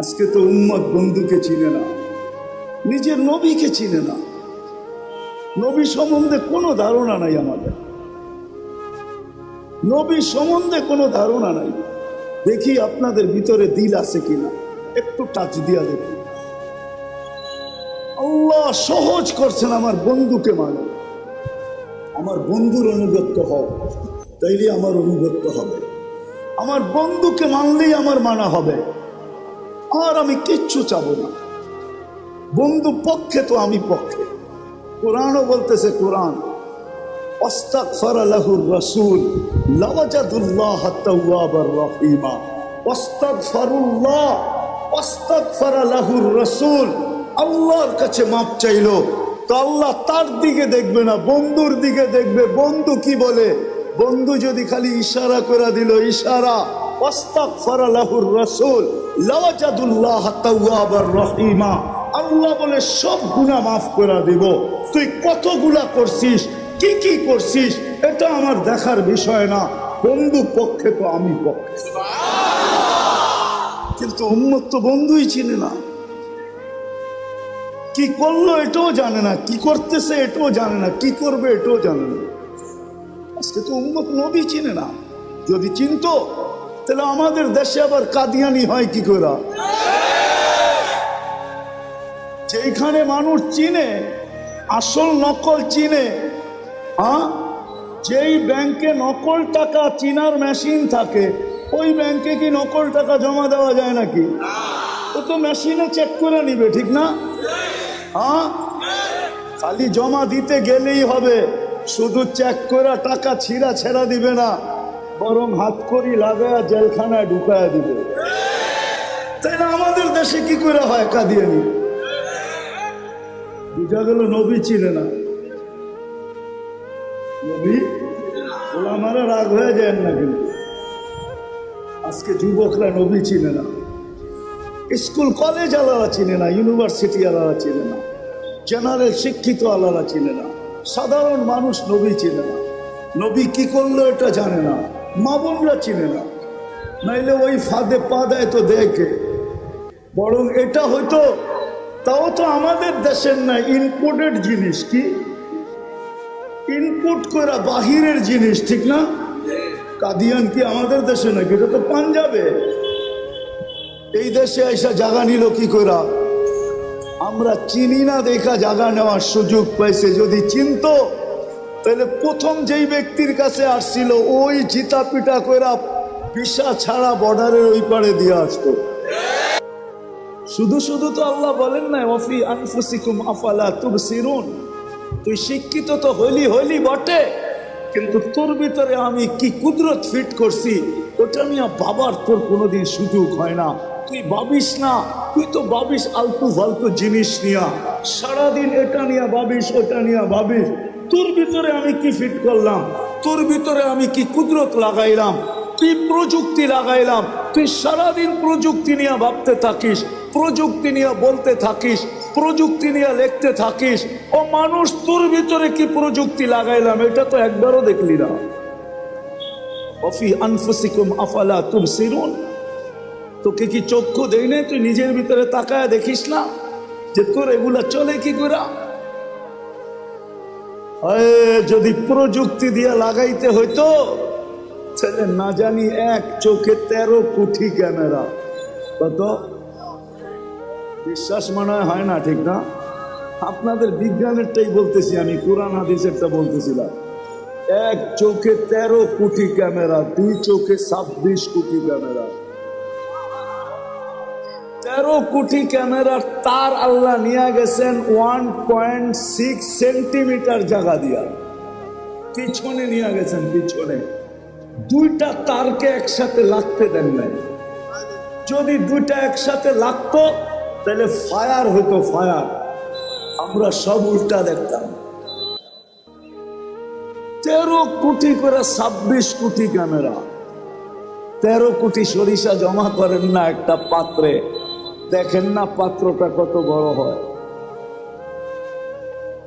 আজকে তো উম্মত বন্ধুকে চিনে না, নিজের নবীকে চিনে না। নবী সম্বন্ধে কোনো ধারণা নাই আমাদের। নবী সম্বন্ধে কোনো ধারণা নাই। দেখি আপনাদের ভিতরে দিল আছে কিনা, একটু টাচ দিয়া দেখি আল্লাহ সহজ করছেন আমার বন্ধুকে মানে। আমার বন্ধুর অনুগত্য হও, তাইলে আমার অনুগত্য হবে। আমার বন্ধুকে মানলেই আমার মানা হবে। আর আমি কিচ্ছু চাবো না। বন্ধু পক্ষে তো আমি পক্ষে। কোরআনও বলতেছে কোরআন রাসূল আল্লাহর কাছে মাপ চাইলো। তো আল্লাহ তার দিকে দেখবে না, বন্ধুর দিকে দেখবে। বন্ধু কি বলে? বন্ধু যদি খালি ইশারা করে দিল, ইশারা অস্তাগফার লাহুর রাসূল। লাওয়াজাদুল্লাহ তাওয়াবার রহিমা। আল্লাহ বলে সব গুণা মাফ করে দিব। তুই কতগুলা করছিস? কি কি করছিস? এটা আমার দেখার বিষয় না। বন্ধু পক্ষে তো আমি পক্ষে। কিন্তু উম্মত তো বন্ধুই চিনে না। কি করল এটাও জানে না কি করতেছে এটাও জানে না কি করবে এটাও জানে না। আজকে তো উম্মত নবী চিনে না। যদি চিনতো তাহলে আমাদের দেশে আবার কাদিয়ানি হয় কি করে? যেখানে মানুষ চিনে, আসল নকল চিনে হ্যাঁ যেই ব্যাংকে নকল টাকা চিনার মেশিন থাকে, ওই ব্যাংকে কি নকল টাকা জমা দেওয়া যায় নাকি? ও তো মেশিনে চেক করে নিবে, ঠিক না? হ্যাঁ খালি জমা দিতে গেলেই হবে, শুধু চেক করে টাকা ছিঁড়া ছেড়া দিবে না। বরং হাত করি লাগায় জেলখানায় ঢুকায় দিবে। তাই না আমাদের দেশে কি করে হয় কাদিয়ানি? বুঝা গেল নবী চিনে না। নবী, ওলামারা রাগ হয়ে যায় না কিন্তু। আজকে যুবকরা নবী চিনে না। স্কুল কলেজ আলাদা চিনে না, ইউনিভার্সিটি আলাদা চিনে না। জেনারেল শিক্ষিত আলাদা চিনে না। সাধারণ মানুষ নবী চিনে না। নবী কি করল এটা জানে না। মা বোনরা চিনে না। নাইলে ওই ফাঁদে পা দেয় তো দেখে। বরং এটা হয়তো, তাও তো আমাদের দেশের না ইনপোর্টেড জিনিস কি? ইনপুট করা বাহিরের জিনিস, ঠিক না? কাদিয়ান কি আমাদের দেশে নাকি? এটা তো পাঞ্জাবে। এই দেশে এসে জাগা নিল কি করা আমরা চিনি না দেখা জাগা নেওয়ার সুযোগ পাইছে। যদি চিনত তাহলে প্রথম যেই ব্যক্তির কাছে আসছিল, ওই চিতা পিটা কইরা পিসা ছাড়া বর্ডারের ওই পারে দিয়ে আসতো। শুধু শুধু তো আল্লাহ বলেন না ওফি আনফুসিকুম আফালা তুবসিরুন। তুই শিক্ষিত তো হইলি হইলি বটে, কিন্তু তোর ভিতরে আমি কি কুদরত ফিট করছি, ওটা নিয়ে বাবার তোর কোনোদিন সুযোগ হয় না। তুই ভাবিস না, তুই তো ভাবিস আলতু ফালতু জিনিস নিয়া, সারাদিন এটা নিয়ে ভাবিস, ওটা নিয়ে ভাবিস। তোর ভিতরে আমি কি ফিট করলাম? তোর ভিতরে আমি কি কুদরত লাগাইলাম? তুই প্রযুক্তি লাগাইলাম? তুই সারাদিন প্রযুক্তি নিয়ে ভাবতে থাকিস, প্রযুক্তি নিয়ে বলতে থাকিস, প্রযুক্তি নিয়ে লিখতে থাকিস। ও মানুষ, তোর ভিতরে কি প্রযুক্তি লাগাইলাম? এটা তো একবারও দেখলি না। অফি আনফুসিকুম আফালা তুবসিরুন। তোকে কি চক্ষু দেই না তুই নিজের ভিতরে তাকায় দেখিস না যে তোর এগুলা চলে কি করে? যদি প্রযুক্তি দিয়ে লাগাইতে হইতো ছেলে না জানি এক চোখে তেরো কোটি ক্যামেরা। কত? বিশ্বাস মনে হয় না ঠিক না? আপনাদের বিজ্ঞানেরটাই বলতেছি আমি, কোরআন হাদিসেরটা বলতেছিলাম। এক চোখে তেরো কোটি ক্যামেরা, দুই চোখে ছাব্বিশ কোটি ক্যামেরা। তেরো কোটি ক্যামেরার তার আল্লাহ নিয়ে গেছেন ওয়ান পয়েন্ট সিক্স সেন্টিমিটার জায়গা দিয়া। পিছনে নিয়ে গেছেন, পিছনে। দুইটা তারকে একসাথে লাগতে দেন নাই। যদি দুইটা একসাথে লাগতো, তাহলে ফায়ার হতো ফায়ার আমরা সব উল্টা দেখতাম। তেরো কোটি করে ছাব্বিশ কোটি ক্যামেরা। তেরো কোটি সরিষা জমা করেন না একটা পাত্রে। দেখেন না পাত্রটা কত বড় হয়।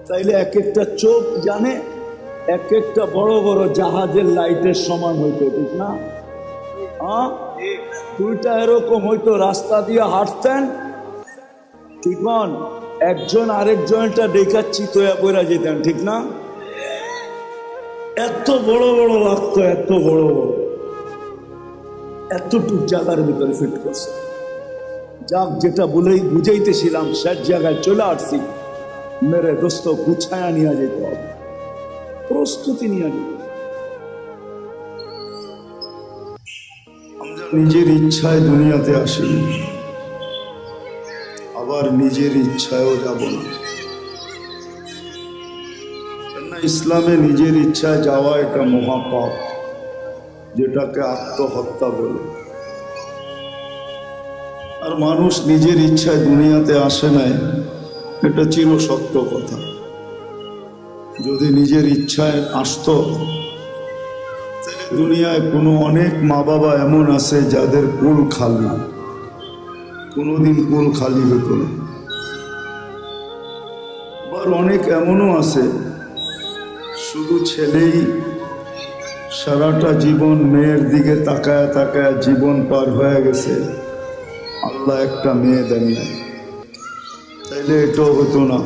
তাইলে এক একটা চোখ জানে এক একটা বড় বড় জাহাজের লাইটের সমান হইতো, ঠিক না? দুইটা এরকম হয়তো রাস্তা দিয়ে হাঁটতেন। ঠিক ঠিকন একজন আরেকজনটা দেখাচ্ছি তো পড়া যেতেন, ঠিক না? এত বড় বড় লাগতো এত বড় বড়। এতটুক জায়গার ভিতরে ফিট করছে। যাক, যেটা বলেই বুঝাইতেছিলাম, শেষ জায়গায় চলে আসছি। মেরে দোস্ত, গুছায়া নিয়ে যেতে হবে। প্রস্তুতি নিয়ে যেতে নিজের ইচ্ছায় দুনিয়াতে আসিনি, আবার নিজের ইচ্ছায়ও যাব না। ইসলামে নিজের ইচ্ছায় যাওয়া এটা মহাপাপ, যেটাকে আত্মহত্যা বলে। আর মানুষ নিজের ইচ্ছায় দুনিয়াতে আসে নাই, এটা চির সত্য কথা। যদি নিজের ইচ্ছায় আসতো দুনিয়ায় কোনো অনেক মা বাবা এমন আছে যাদের কুল খালি কোনোদিন কুল খালি হতো না। আবার অনেক এমনও আছে, শুধু ছেলেই সারাটা জীবন মেয়ের দিকে তাকায় তাকায় জীবন পার হয়ে গেছে। আল্লাহ একটা মেয়ে দেন নাই। তাইলে এটাও হতো না।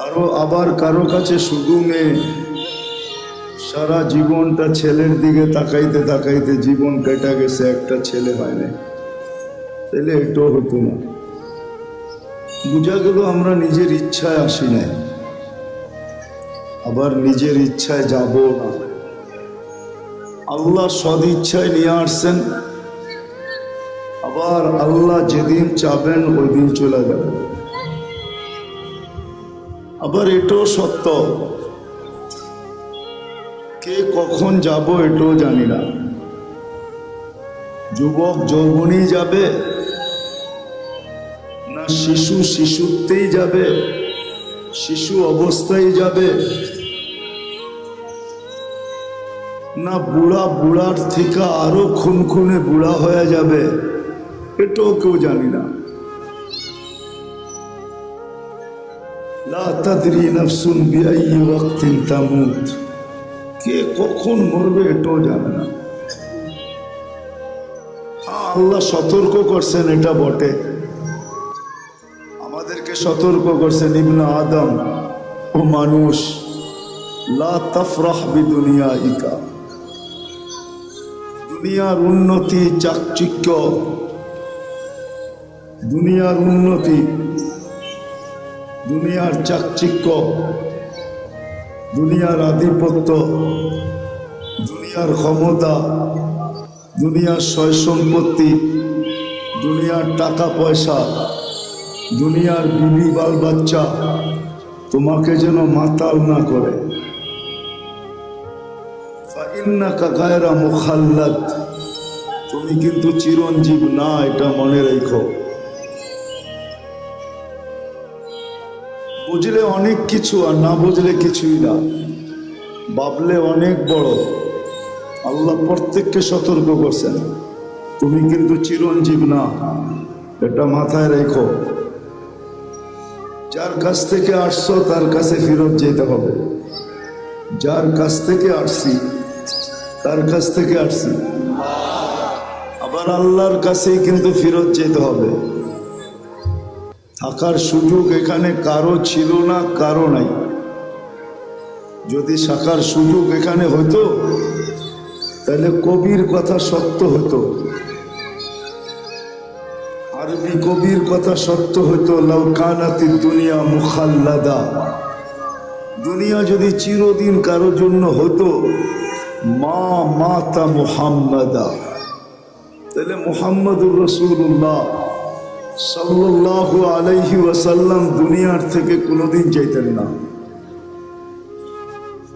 আরও আবার কারও কাছে শুধু মেয়ে, সারা জীবনটা ছেলের দিকে তাকাইতে তাকাইতে জীবন কেটে গেছে, একটা ছেলে হয় নাই। তাইলে এটাও হতো না। বোঝা গেল আমরা নিজের ইচ্ছায় আসি নাই। আবার নিজের ইচ্ছায় যাব না। আল্লাহ সদ ইচ্ছায় নিয়ে আসছেন। আবার আল্লাহ যেদিন চাবেন ওই দিন চলে যাবে। আবার এটাও সত্য। কে কখন যাব এটাও জানি না। যুবক যৌবনই যাবে, না শিশু শিশুতেই যাবে, শিশু অবস্থায় যাবে, না বুড়া বুড়ার থেকে আরও খুনখুনে বুড়া হয়ে যাবে। এটাও কেউ জানি না। কে কখন মরবে এটাও জানে না। হ্যাঁ, আল্লাহ সতর্ক করছেন এটা বটে। আমাদেরকে সতর্ক করছেন ইবনা আদম ও মানুষ। লা তফরাহ বিদুনিয়া ইকা দুনিয়ার উন্নতি চাকচিক্য দুনিয়ার উন্নতি, দুনিয়ার চাকচিক্য, দুনিয়ার আধিপত্য, দুনিয়ার ক্ষমতা, দুনিয়ার সয় সম্পত্তি দুনিয়ার টাকা পয়সা দুনিয়ার বিবি বাল বাচ্চা তোমাকে যেন মাতাল না করে। তুমি কিন্তু চিরঞ্জীব না, এটা মনে রেখো। বুঝলে অনেক কিছু আর না বুঝলে কিছুই না। ভাবলে অনেক বড়। আল্লাহ প্রত্যেককে সতর্ক করছেন। তুমি কিন্তু চিরঞ্জীব না। এটা মাথায় রেখো। যার কাছ থেকে আসছো, তার কাছে ফেরত যেতে হবে। যার কাছ থেকে আসছি, তার কাছ থেকে আসছি। আবার আল্লাহর কাছেই কিন্তু ফেরত যেতে হবে। থাকার সুযোগ এখানে কারও ছিল না, কারও নাই। যদি থাকার সুযোগ এখানে হতো, তাহলে কবির কথা সত্য হতো। আরবি কবির কথা সত্য হতো লৌকানাতি দুনিয়া মুখাল্লাদা। দুনিয়া যদি চিরদিন কারও জন্য হতো, মা মাতা মুহাম্মাদা। তাহলে মুহাম্মদুর রসুল্লাহ সাল্লাল্লাহু আলাইহি ওয়াসাল্লাম দুনিয়ার থেকে কোনোদিন যাইতেন না।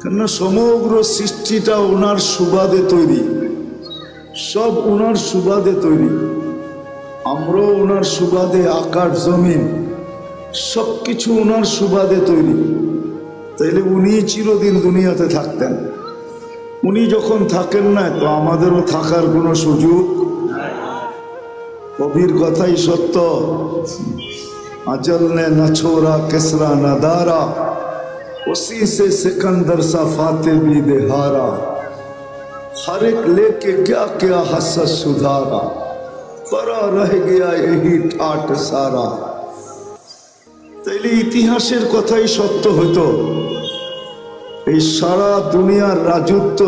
কেননা সমগ্র সৃষ্টিটা ওনার সুবাদে তৈরি। সব ওনার সুবাদে তৈরি। আমরাও ওনার সুবাদে আকার জমিন সব কিছু ওনার সুবাদে তৈরি। তাইলে উনি চিরদিন দুনিয়াতে থাকতেন। উনি যখন থাকেন না, তো আমাদেরও থাকার কোনো সুযোগ কবির কথাই সত্য আচল নে না ছোরা কেসরা না দারা उसी से सिकंदर सा फाते भी दे हारा हर एक लेके क्या क्या हसस सुधारा परा रह गया यही ठाट सारा তাইলে ইতিহাসের কথাই সত্য হতো এই সারা দুনিয়ার রাজত্ব